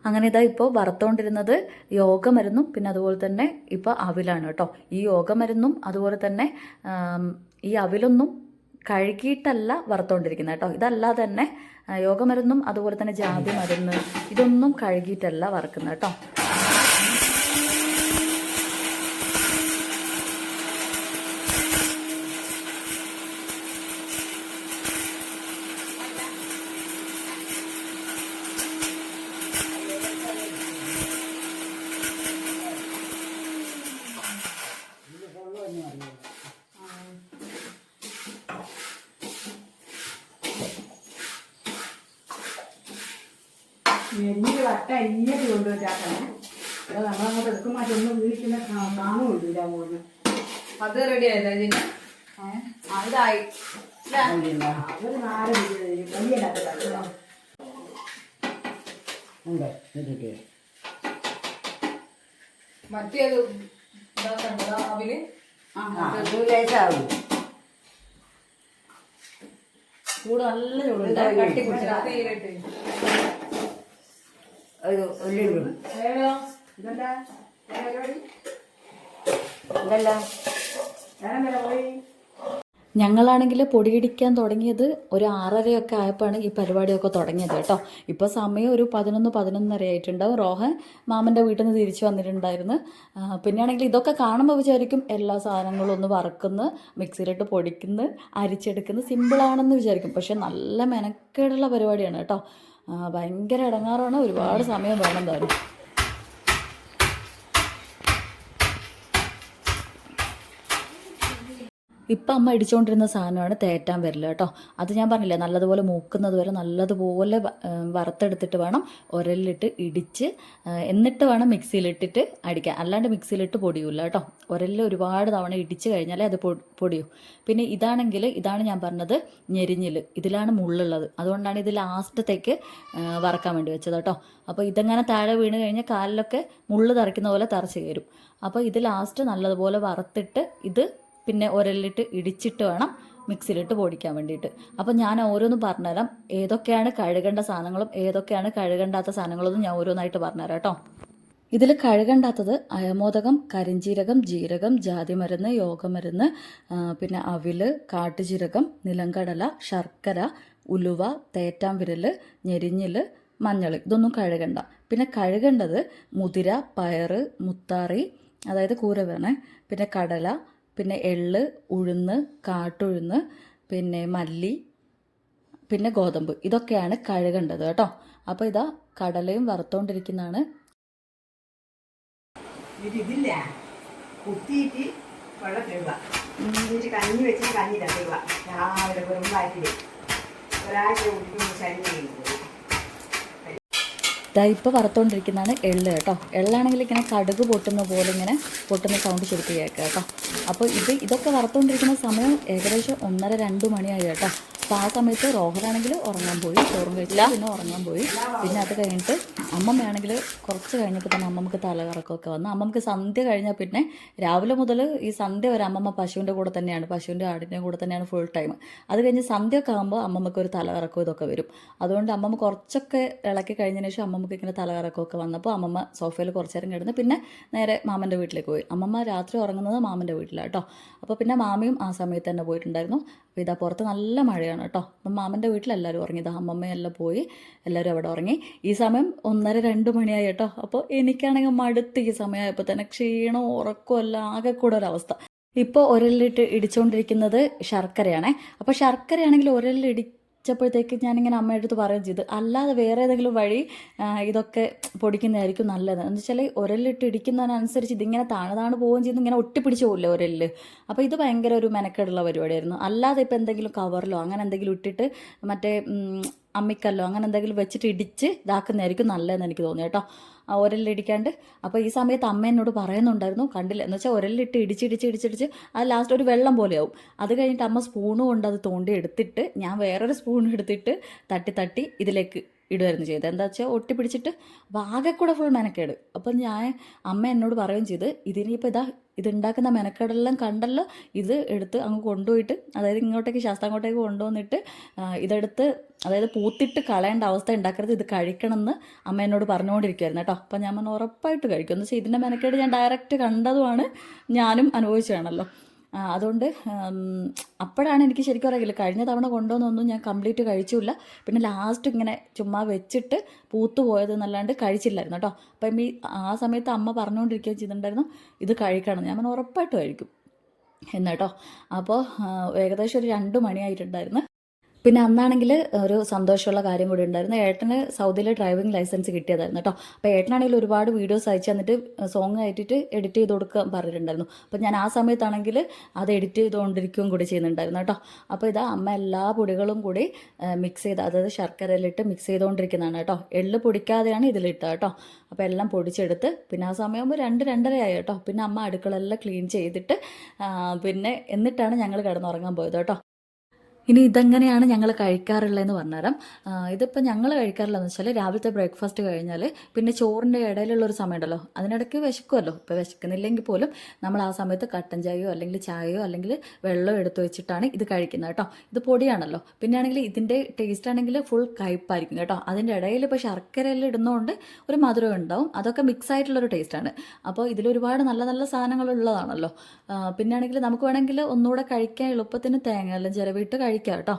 അങ്ങനെ ഇതാ ഇപ്പോൾ വറുത്തുകൊണ്ടിരുന്നത് യോഗമരുന്നും പിന്നെ അതുപോലെ തന്നെ ഇപ്പോൾ അവിലാണ് കേട്ടോ. ഈ യോഗമരുന്നും അതുപോലെ തന്നെ ഈ അവിലൊന്നും കഴുകിയിട്ടല്ല വറുത്തുകൊണ്ടിരിക്കുന്നത് കേട്ടോ. ഇതല്ലാതെ തന്നെ യോഗമരുന്നും അതുപോലെ തന്നെ ജാതി മരുന്ന് ഇതൊന്നും കഴുകിയിട്ടല്ല വറുക്കുന്നത് കേട്ടോ. വട്ട അരിഞ്ഞിട്ട് കൊണ്ടുവച്ചാക്കണേ അത് നമ്മളങ്ങോട്ട് എടുക്കും. അതൊന്നും വീട്ടിലെ കാണുമില്ല പോലും അത് റെഡി ആയതാ ജിന ഇതായി. അതൊരു നാല് വലിയ മറ്റേത് അവൽ ചൂട് നല്ല ചൂടുണ്ട്. കട്ടി പിടിച്ചിട്ട് ഒരു ഉള്ളിടും ഇതല്ല ഞങ്ങളാണെങ്കിൽ പൊടിയിടിക്കാൻ തുടങ്ങിയത് ഒരു ആറരയൊക്കെ ആയപ്പോഴാണ് ഈ പരിപാടിയൊക്കെ തുടങ്ങിയത് കേട്ടോ. ഇപ്പോൾ സമയം ഒരു പതിനൊന്ന് പതിനൊന്നര ആയിട്ടുണ്ടാവും. റോഹൻ മാമന്റെ വീട്ടിൽ നിന്ന് തിരിച്ചു വന്നിട്ടുണ്ടായിരുന്നു. പിന്നെയാണെങ്കിൽ ഇതൊക്കെ കാണുമ്പോൾ വിചാരിക്കും എല്ലാ സാധനങ്ങളും ഒന്ന് വറക്കുന്നു മിക്സിയിലിട്ട് പൊടിക്കുന്നു അരിച്ചെടുക്കുന്നു സിമ്പിളാണെന്ന് വിചാരിക്കും. പക്ഷെ നല്ല മെനക്കേടുള്ള പരിപാടിയാണ് കേട്ടോ. ഭയങ്കര ഇടങ്ങാറാണ്. ഒരുപാട് സമയം വേണം എന്തായാലും. ഇപ്പം അമ്മ ഇടിച്ചുകൊണ്ടിരുന്ന സാധനമാണ് തേറ്റാൻ വരില്ല കേട്ടോ. അത് ഞാൻ പറഞ്ഞില്ല നല്ലതുപോലെ മൂക്കുന്നത് വരെ നല്ലതുപോലെ വറുത്തെടുത്തിട്ട് വേണം ഉരലിലിട്ട് ഇടിച്ച് എന്നിട്ട് വേണം മിക്സിയിലിട്ടിട്ട് അടിക്കാൻ. അല്ലാണ്ട് മിക്സിയിലിട്ട് പൊടിയൂല കേട്ടോ. ഉരലിൽ ഒരുപാട് തവണ ഇടിച്ച് കഴിഞ്ഞാലേ അത് പൊടിയൂ. പിന്നെ ഇതാണെങ്കിൽ ഇതാണ് ഞാൻ പറഞ്ഞത് ഞെരിഞ്ഞിൽ ഇതിലാണ് മുള്ളുള്ളത്. അതുകൊണ്ടാണ് ഇത് ലാസ്റ്റത്തേക്ക് വറക്കാൻ വേണ്ടി വെച്ചത് കേട്ടോ. അപ്പോൾ ഇതെങ്ങനെ താഴെ വീണ് കഴിഞ്ഞാൽ കാലിലൊക്കെ മുള്ള് തറയ്ക്കുന്ന പോലെ തറച്ച് കയറും. അപ്പോൾ ഇത് ലാസ്റ്റ് നല്ലതുപോലെ വറുത്തിട്ട് ഇത് പിന്നെ ഉരലിലിട്ട് ഇടിച്ചിട്ട് വേണം മിക്സിയിലിട്ട് പൊടിക്കാൻ വേണ്ടിയിട്ട്. അപ്പം ഞാൻ ഓരോന്ന് പറഞ്ഞുതരാം. ഏതൊക്കെയാണ് കഴുകേണ്ട സാധനങ്ങളും ഏതൊക്കെയാണ് കഴുകണ്ടാത്ത സാധനങ്ങളെന്നും ഞാൻ ഓരോന്നായിട്ട് പറഞ്ഞുതരാം കേട്ടോ. ഇതിൽ കഴുകണ്ടാത്തത് അയമോദകം കരിഞ്ജീരകം ജീരകം ജാതിമരുന്ന് യോഗമരുന്ന് പിന്നെ അവിൽ കാട്ടുജീരകം നിലങ്കടല ശർക്കര ഉലുവ തേറ്റാം വിരൽ ഞെരിഞ്ഞിൽ മഞ്ഞൾ ഇതൊന്നും കഴുകണ്ട. പിന്നെ കഴുകേണ്ടത് മുതിര പയറ് മുത്താറി അതായത് കൂര വേണേ പിന്നെ കടല പിന്നെ എള്ള് ഉഴുന്ന് കാട്ടുഴുന്ന് പിന്നെ മല്ലി പിന്നെ ഗോതമ്പ്. ഇതൊക്കെയാണ് കഴുകേണ്ടത് കേട്ടോ. അപ്പോൾ ഇതാ കടലയും വറുത്തോണ്ടിരിക്കുന്നതാണ്. കുത്തിയിട്ട് വെള്ളം തരുക എന്നിട്ട് കഞ്ഞി വെച്ചിട്ട് കഞ്ഞി തരുക രാവിലെ വെറും വയറ്റിൽ. ഒരാഴ്ച പോകും ഇതാ ഇപ്പോൾ വറുത്തോണ്ടിരിക്കുന്നതാണ് എള്ള് കേട്ടോ. എള്ളാണെങ്കിൽ ഇങ്ങനെ കടുക് പൊട്ടുന്ന പോലെ ഇങ്ങനെ പൊട്ടുന്ന സൗണ്ട് ശരിക്കും കേൾക്കാം കേട്ടോ. അപ്പോൾ ഇത് ഇതൊക്കെ വറുത്തോണ്ടിരിക്കുന്ന സമയം ഏകദേശം ഒന്നര രണ്ട് മണിയായി കേട്ടോ. അപ്പോൾ ആ സമയത്ത് റോഹനാണെങ്കിൽ ഉറങ്ങാൻ പോയി ചോറും കഴിച്ചില്ല പിന്നെ ഉറങ്ങാൻ പോയി. പിന്നെ അത് കഴിഞ്ഞിട്ട് അമ്മമ്മയാണെങ്കിൽ കുറച്ച് കഴിഞ്ഞപ്പോൾ തന്നെ അമ്മമ്മക്ക് തലകറക്കമൊക്കെ വന്നു. അമ്മമ്മക്ക് സന്ധ്യ കഴിഞ്ഞാൽ പിന്നെ രാവിലെ മുതൽ ഈ സന്ധ്യ വരെ അമ്മമ്മ പശുവിന്റെ കൂടെ തന്നെയാണ് പശുവിന്റെ ആടിന്റെ കൂടെ തന്നെയാണ് ഫുൾ ടൈം അത് കഴിഞ്ഞ് സന്ധ്യയൊക്കെ ആകുമ്പോൾ അമ്മമ്മക്ക് ഒരു തലകറക്കം ഇതൊക്കെ വരും. അതുകൊണ്ട് അമ്മമ്മ കുറച്ചൊക്കെ ഇളക്കി കഴിഞ്ഞതിന് ശേഷം അമ്മമ്മക്ക് ഇങ്ങനെ തലകറക്കമൊക്കെ വന്നപ്പോൾ അമ്മമ്മ സോഫയിൽ കുറച്ച് നേരം കിടന്ന് പിന്നെ നേരെ മാമന്റെ വീട്ടിലേക്ക് പോയി. അമ്മമ്മ രാത്രി ഉറങ്ങുന്നത് മാമന്റെ വീട്ടിലാണ് കേട്ടോ. അപ്പോൾ പിന്നെ മാമയും ആ സമയത്ത് തന്നെ പോയിട്ടുണ്ടായിരുന്നു. അപ്പോൾ ഇതാ പുറത്ത് നല്ല മഴയാണ്. കേട്ടോ. അപ്പം മാമന്റെ വീട്ടിൽ എല്ലാവരും ഉറങ്ങി. ഇതാ അമ്മമ്മയെല്ലാം പോയി. എല്ലാവരും അവിടെ ഉറങ്ങി. ഈ സമയം ഒന്നര രണ്ട് മണിയായി കേട്ടോ. അപ്പോൾ എനിക്കാണെങ്കിൽ മടുത്ത് ഈ സമയമായപ്പോൾ തന്നെ ക്ഷീണം ഉറക്കവും എല്ലാം ആകെ കൂടെ ഒരവസ്ഥ. ഇപ്പോൾ ഒരലിട്ട് ഇടിച്ചുകൊണ്ടിരിക്കുന്നത് ശർക്കരയാണേ. അപ്പോൾ ശർക്കരയാണെങ്കിൽ ഒരലിൽ ഇടിച്ചപ്പോഴത്തേക്ക് ഞാനിങ്ങനെ അമ്മയുടെ അടുത്ത് പറയുകയും ചെയ്തു. അല്ലാതെ വേറെ ഏതെങ്കിലും വഴി ഇതൊക്കെ പൊടിക്കുന്നതായിരിക്കും നല്ലത്. എന്ന് വെച്ചാൽ ഒരലിട്ട് ഇടിക്കുന്നതിനനുസരിച്ച് ഇതിങ്ങനെ താണു താണു പോവുകയും ചെയ്യുന്നു ഇങ്ങനെ ഒട്ടിപ്പിടിച്ച് പോകില്ലേ ഒരലിൽ അപ്പോൾ ഇത് ഭയങ്കര ഒരു മെനക്കെടുള്ള പരിപാടിയായിരുന്നു. അല്ലാതെ ഇപ്പോൾ എന്തെങ്കിലും കവറിലോ അങ്ങനെ എന്തെങ്കിലും ഇട്ടിട്ട് മറ്റേ അമ്മിക്കല്ലോ അങ്ങനെ എന്തെങ്കിലും വെച്ചിട്ട് ഇടിച്ച് ഇതാക്കുന്നതായിരിക്കും നല്ലതെന്ന് എനിക്ക് തോന്നി കേട്ടോ. ആ ഒരലിടിക്കാണ്ട് അപ്പോൾ ഈ സമയത്ത് അമ്മ എന്നോട് പറയുന്നുണ്ടായിരുന്നു കണ്ടില്ല? എന്ന് വെച്ചാൽ ഒരലിട്ട് ഇടിച്ചിടിച്ച് ഇടിച്ചിടിച്ച് അത് ലാസ്റ്റ് ഒരു വെള്ളം പോലെയാവും. അത് കഴിഞ്ഞിട്ട് അമ്മ സ്പൂണ് കൊണ്ട് അത് തോണ്ടി എടുത്തിട്ട് ഞാൻ വേറൊരു സ്പൂൺ എടുത്തിട്ട് തട്ടി തട്ടി ഇതിലേക്ക് ഇടുമായിരുന്നു ചെയ്തത്. എന്താ വെച്ചാൽ ഒട്ടിപ്പിടിച്ചിട്ട് വാഗക്കൂടെ ഫുൾ മെനക്കേട്. അപ്പം ഞാൻ അമ്മ എന്നോട് പറയുകയും ചെയ്ത് ഇതിനിപ്പോൾ ഇതാ ഇതുണ്ടാക്കുന്ന മെനക്കേടെല്ലാം കണ്ടല്ലോ ഇത് എടുത്ത് അങ്ങ് കൊണ്ടുപോയിട്ട് അതായത് ഇങ്ങോട്ടേക്ക് ശാസ്താങ്കോട്ടേക്ക് കൊണ്ടുവന്നിട്ട് ഇതെടുത്ത് അതായത് പൂത്തിട്ട് കളയേണ്ട അവസ്ഥ ഉണ്ടാക്കരുത് ഇത് കഴിക്കണമെന്ന് അമ്മ എന്നോട് പറഞ്ഞുകൊണ്ടിരിക്കുമായിരുന്നു കേട്ടോ. അപ്പം ഞാൻ പറഞ്ഞു ഉറപ്പായിട്ട് കഴിക്കും. എന്ന് വെച്ചാൽ ഇതിന്റെ മെനക്കേട് ഞാൻ ഡയറക്റ്റ് കണ്ടതുമാണ് ഞാനും അനുഭവിച്ചതാണല്ലോ. അതുകൊണ്ട് അപ്പോഴാണ് എനിക്ക് ശരിക്കും അറിയില്ല. കഴിഞ്ഞ തവണ കൊണ്ടുവന്നൊന്നും ഞാൻ കംപ്ലീറ്റ് കഴിച്ചില്ല. പിന്നെ ലാസ്റ്റ് ഇങ്ങനെ ചുമ്മാ വെച്ചിട്ട് പൂത്തു പോയത് എന്നല്ലാണ്ട് കഴിച്ചില്ലായിരുന്നു കേട്ടോ. അപ്പം ഈ ആ സമയത്ത് അമ്മ പറഞ്ഞുകൊണ്ടിരിക്കുകയും ചെയ്തിട്ടുണ്ടായിരുന്നു ഇത് കഴിക്കണം. ഞാൻ ഉറപ്പായിട്ട് കഴിക്കും. എന്നാട്ടോ അപ്പോൾ ഏകദേശം ഒരു രണ്ട് മണിയായിട്ടുണ്ടായിരുന്നു. പിന്നെ അന്നാണെങ്കിൽ ഒരു സന്തോഷമുള്ള കാര്യം കൂടി ഉണ്ടായിരുന്നു. ഏട്ടന് സൗദിയിലെ ഡ്രൈവിംഗ് ലൈസൻസ് കിട്ടിയതായിരുന്നു കേട്ടോ. അപ്പോൾ ഏട്ടനാണെങ്കിൽ ഒരുപാട് വീഡിയോസ് അയച്ചു തന്നിട്ട് സോങ് ആയിട്ടിട്ട് എഡിറ്റ് ചെയ്ത് കൊടുക്കാൻ പറഞ്ഞിട്ടുണ്ടായിരുന്നു. അപ്പോൾ ഞാൻ ആ സമയത്താണെങ്കിൽ അത് എഡിറ്റ് ചെയ്തുകൊണ്ടിരിക്കുകയും കൂടി ചെയ്യുന്നുണ്ടായിരുന്നു കേട്ടോ. അപ്പോൾ ഇതാ അമ്മ എല്ലാ പൊടികളും കൂടി മിക്സ് ചെയ്ത് അതായത് ശർക്കരയിലിട്ട് മിക്സ് ചെയ്തുകൊണ്ടിരിക്കുന്നതാണ് കേട്ടോ. എള്ള് പൊടിക്കാതെയാണ് ഇതിലിട്ടത് കേട്ടോ. അപ്പോൾ എല്ലാം പൊടിച്ചെടുത്ത് പിന്നെ ആ സമയമാകുമ്പോൾ രണ്ട് രണ്ടരയായി കേട്ടോ. പിന്നെ അമ്മ അടുക്കളെല്ലാം ക്ലീൻ ചെയ്തിട്ട് പിന്നെ എന്നിട്ടാണ് ഞങ്ങൾ കിടന്നുറങ്ങാൻ പോയത് കേട്ടോ. ഇനി ഇതെങ്ങനെയാണ് ഞങ്ങൾ കഴിക്കാറുള്ളതെന്ന് പറഞ്ഞുതരാം. ഇതിപ്പോൾ ഞങ്ങൾ കഴിക്കാറുള്ളതെന്ന് വെച്ചാൽ രാവിലത്തെ ബ്രേക്ക്ഫാസ്റ്റ് കഴിഞ്ഞാൽ പിന്നെ ചോറിന്റെ ഇടയിലുള്ളൊരു സമയമുണ്ടല്ലോ. അതിനിടയ്ക്ക് വിശക്കുമല്ലോ ഇപ്പോൾ വിശക്കുന്നില്ലെങ്കിൽ പോലും നമ്മൾ ആ സമയത്ത് കട്ടൻ ചായയോ അല്ലെങ്കിൽ ചായയോ അല്ലെങ്കിൽ വെള്ളമോ എടുത്തു വെച്ചിട്ടാണ് ഇത് കഴിക്കുന്നത് കേട്ടോ. ഇത് പൊടിയാണല്ലോ. പിന്നെ ആണെങ്കിൽ ഇതിന്റെ ടേസ്റ്റ് ആണെങ്കിൽ ഫുൾ കയ്പ്പായിരിക്കും കേട്ടോ. അതിന്റെ ഇടയിൽ ഇപ്പോൾ ശർക്കരയെല്ലാം ഇടുന്നതുകൊണ്ട് ഒരു മധുരം ഉണ്ടാവും. അതൊക്കെ മിക്സ് ആയിട്ടുള്ളൊരു ടേസ്റ്റാണ് അപ്പോൾ ഇതിലൊരുപാട് നല്ല നല്ല സാധനങ്ങളുള്ളതാണല്ലോ. പിന്നെ ആണെങ്കിൽ നമുക്ക് വേണമെങ്കിൽ ഒന്നുകൂടെ കഴിക്കാൻ എളുപ്പത്തിന് തേങ്ങ എല്ലാം ചിലവിട്ട് കഴിക്കാം കേട്ടോ.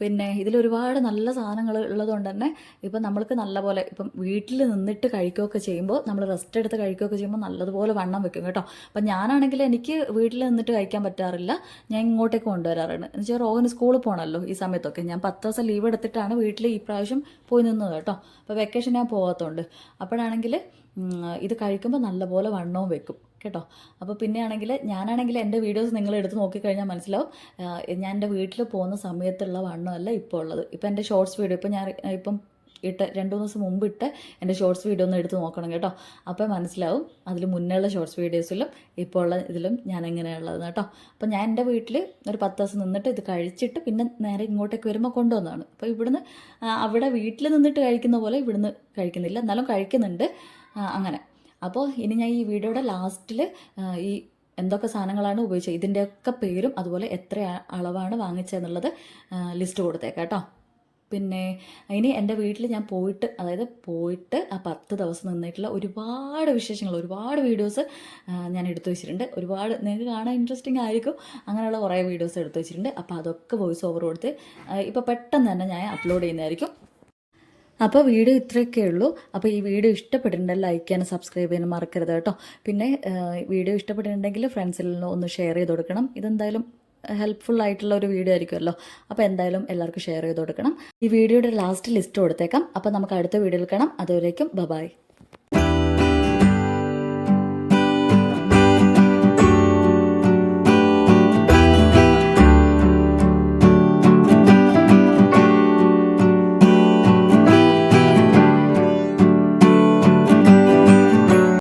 പിന്നെ ഇതിൽ ഒരുപാട് നല്ല സാധനങ്ങൾ ഉള്ളതുകൊണ്ട് തന്നെ ഇപ്പം നമ്മൾക്ക് നല്ലപോലെ ഇപ്പം വീട്ടിൽ നിന്നിട്ട് കഴിക്കുകയൊക്കെ ചെയ്യുമ്പോൾ നമ്മൾ റെസ്റ്റ് എടുത്ത് കഴിക്കുകയൊക്കെ ചെയ്യുമ്പോൾ നല്ലതുപോലെ വണ്ണം വെക്കും കേട്ടോ. അപ്പം ഞാനാണെങ്കിൽ എനിക്ക് വീട്ടിൽ നിന്നിട്ട് കഴിക്കാൻ പറ്റാറില്ല. ഞാൻ ഇങ്ങോട്ടേക്ക് കൊണ്ടുവരാറുണ്ട്. എന്ന് വെച്ചാൽ റോഹന് സ്കൂളിൽ പോകണമല്ലോ ഈ സമയത്തൊക്കെ. ഞാൻ പത്ത് ദിവസം ലീവ് എടുത്തിട്ടാണ് വീട്ടിൽ ഈ പ്രാവശ്യം പോയി നിന്നത് കേട്ടോ. അപ്പോൾ വെക്കേഷൻ ഞാൻ പോകാത്തതുകൊണ്ട് അപ്പോഴാണെങ്കിൽ ഇത് കഴിക്കുമ്പോൾ നല്ലപോലെ വണ്ണവും വെക്കും. കേട്ടോ. അപ്പോൾ പിന്നെ പിന്നെയാണെങ്കിൽ ഞാനാണെങ്കിൽ എന്റെ വീഡിയോസ് നിങ്ങൾ എടുത്ത് നോക്കിക്കഴിഞ്ഞാൽ മനസ്സിലാവും. ഞാൻ എന്റെ വീട്ടിൽ പോകുന്ന സമയത്തുള്ള വണ്ണമല്ല ഇപ്പോൾ ഉള്ളത്. ഇപ്പോൾ എന്റെ ഷോർട്സ് വീഡിയോ ഇപ്പോൾ ഞാൻ ഇപ്പം ഇട്ട് രണ്ട് മൂന്ന് ദിവസം മുമ്പ് ഇട്ട് എന്റെ ഷോർട്സ് വീഡിയോ ഒന്ന് എടുത്ത് നോക്കണം കേട്ടോ. അപ്പോൾ മനസ്സിലാവും അതിൽ മുന്നേയുള്ള ഷോർട്സ് വീഡിയോസിലും ഇപ്പോൾ ഉള്ള ഇതിലും ഞാൻ എങ്ങനെയുള്ളത് കേട്ടോ. അപ്പോൾ ഞാൻ എന്റെ വീട്ടിൽ ഒരു പത്ത് ദിവസം നിന്നിട്ട് ഇത് കഴിച്ചിട്ട് പിന്നെ നേരെ ഇങ്ങോട്ടേക്ക് വരുമ്പോൾ കൊണ്ടുവന്നതാണ്. അപ്പോൾ ഇവിടുന്ന് അവിടെ വീട്ടിൽ നിന്നിട്ട് കഴിക്കുന്ന പോലെ ഇവിടുന്ന് കഴിക്കുന്നില്ല. എന്നാലും കഴിക്കുന്നുണ്ട്. അങ്ങനെ. അപ്പോൾ ഇനി ഞാൻ ഈ വീഡിയോയുടെ ലാസ്റ്റിൽ ഈ എന്തൊക്കെ സാധനങ്ങളാണ് ഉപയോഗിച്ചത് ഇതിന്റെയൊക്കെ പേരും അതുപോലെ എത്ര അളവാണ് വാങ്ങിച്ചതെന്നുള്ളത് ലിസ്റ്റ് കൊടുത്തേക്കാം കേട്ടോ. പിന്നെ ഇനി എന്റെ വീട്ടിൽ ഞാൻ പോയിട്ട് അതായത് പോയിട്ട് ആ പത്ത് ദിവസം നിന്നിട്ടുള്ള ഒരുപാട് വിശേഷങ്ങൾ ഒരുപാട് വീഡിയോസ് ഞാൻ എടുത്തു വെച്ചിട്ടുണ്ട്. ഒരുപാട് നിങ്ങൾക്ക് കാണാൻ ഇൻട്രസ്റ്റിംഗ് ആയിരിക്കും. അങ്ങനെയുള്ള കുറേ വീഡിയോസ് എടുത്തു വെച്ചിട്ടുണ്ട്. അപ്പോൾ അതൊക്കെ വോയിസ് ഓവർ കൊടുത്ത് ഇപ്പോൾ പെട്ടെന്ന് തന്നെ ഞാൻ അപ്ലോഡ് ചെയ്യുന്നതായിരിക്കും. അപ്പോൾ വീഡിയോ ഇത്രയൊക്കെ ഉള്ളൂ. അപ്പോൾ ഈ വീഡിയോ ഇഷ്ടപ്പെട്ടിട്ടുണ്ടെങ്കിൽ ലൈക്ക് ചെയ്യാനും സബ്സ്ക്രൈബ് ചെയ്യാനും മറക്കരുത് കേട്ടോ. പിന്നെ വീഡിയോ ഇഷ്ടപ്പെട്ടിട്ടുണ്ടെങ്കിൽ ഫ്രണ്ട്സിൽ ഒന്ന് ഷെയർ ചെയ്ത് കൊടുക്കണം. ഇതെന്തായാലും ഹെൽപ്ഫുൾ ആയിട്ടുള്ള ഒരു വീഡിയോ ആയിരിക്കുമല്ലോ. അപ്പോൾ എന്തായാലും എല്ലാവർക്കും ഷെയർ ചെയ്ത് കൊടുക്കണം. ഈ വീഡിയോയുടെ ലാസ്റ്റ് ലിസ്റ്റ് കൊടുത്തേക്കാം. അപ്പോൾ നമുക്ക് അടുത്ത വീഡിയോയിൽ കാണാം. അതുവരേക്കും ബബായ്